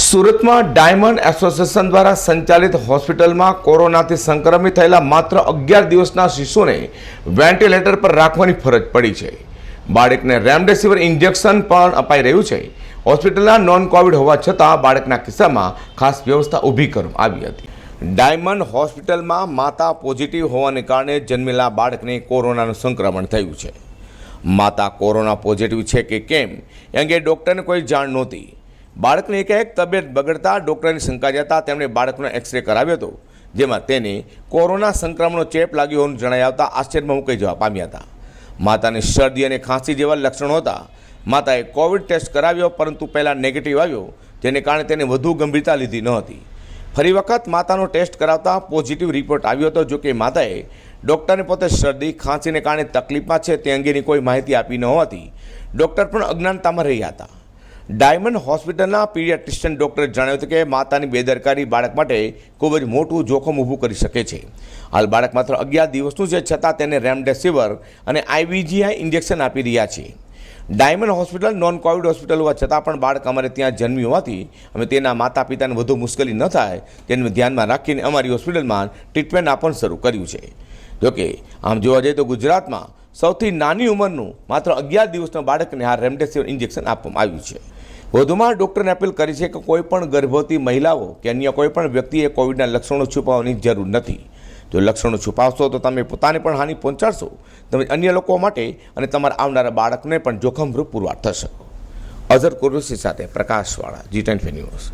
સુરતમાં diamond association દ્વારા સંચાલિત હોસ્પિટલમાં કોરોનાથી સંક્રમિત થયેલા માત્ર અગિયાર દિવસના શિશુને વેન્ટિલેટર પર રાખવાની ફરજ પડી છે. બાળકને રેમડેસિવિર ઇન્જેક્શન પણ અપાઈ રહ્યું છે. હોસ્પિટલના નોન કોવિડ હોવા છતાં બાળકના કિસ્સામાં ખાસ વ્યવસ્થા ઊભી કરવામાં આવી હતી. ડાયમંડ હોસ્પિટલમાં માતા પોઝિટિવ હોવાને કારણે જન્મેલા બાળકને કોરોનાનું સંક્રમણ થયું છે. માતા કોરોના પોઝિટિવ છે કે કેમ એ અંગે ડૉક્ટરને કોઈ જાણ નહોતી. બાળકની એકાએક તબિયત બગડતા ડૉક્ટરની શંકા જતા તેમણે બાળકનો એક્સરે કરાવ્યો હતો, જેમાં તેને કોરોના સંક્રમણનો ચેપ લાગ્યો હોવાનું જણાઈ આવતા આશ્ચર્યમાં મુકાઈ જવા પામ્યા હતા. માતાને શરદી અને ખાંસી જેવા લક્ષણો હતા. માતાએ કોવિડ ટેસ્ટ કરાવ્યો, પરંતુ પહેલાં નેગેટિવ આવ્યો, જેને કારણે તેને વધુ ગંભીરતા લીધી ન હતી. ફરી વખત માતાનો ટેસ્ટ કરાવતા પોઝિટિવ રિપોર્ટ આવ્યો હતો જોકે માતાએ ડૉક્ટરને પોતે શરદી, ખાંસીને કારણે તકલીફમાં છે તે અંગેની કોઈ માહિતી આપી ન હોવાથી ડૉક્ટર પણ અજ્ઞાનતામાં રહ્યા હતા. ડાયમંડ હોસ્પિટલના પીડિયાટ્રિશિયન ડૉક્ટરે જણાવ્યું હતું કે માતાની બેદરકારી બાળક માટે ખૂબ જ મોટું જોખમ ઊભું કરી શકે છે. હાલ બાળક માત્ર અગિયાર દિવસનું છે, છતાં તેને રેમડેસિવિર અને આઈવીજીઆઈ ઇન્જેક્શન આપી રહ્યા છે. Diamond hospital non covid hospital હોવા છતાં પણ બાળક અમારે ત્યાં જન્મ્યું હોવાથી અમે તેના માતા પિતાને વધુ મુશ્કેલી ન થાય તેને ધ્યાનમાં રાખીને અમારી હોસ્પિટલમાં ટ્રીટમેન્ટ આપવાનું શરૂ કર્યું છે. જોકે આમ જોવા જઈએ તો ગુજરાતમાં સૌથી નાની ઉંમરનું માત્ર અગિયાર દિવસના બાળકને આ રેમડેસિવિર ઇન્જેક્શન આપવામાં આવ્યું છે. વધુમાં ડૉક્ટરને અપીલ કરી છે કે કોઈ પણ ગર્ભવતી મહિલાઓ કે અન્ય કોઈ પણ વ્યક્તિએ કોવિડના લક્ષણો છુપાવવાની જરૂર નથી. જો લક્ષણો છુપાવશો તો તમે પોતાને પણ હાનિ પહોંચાડશો. તમે અન્ય લોકો માટે અને તમારા આવનારા બાળકને પણ જોખમરૂપ પુરવાર થશે. અઝર કુરેશી સાથે પ્રકાશવાળા જી ટેન ન્યૂઝ.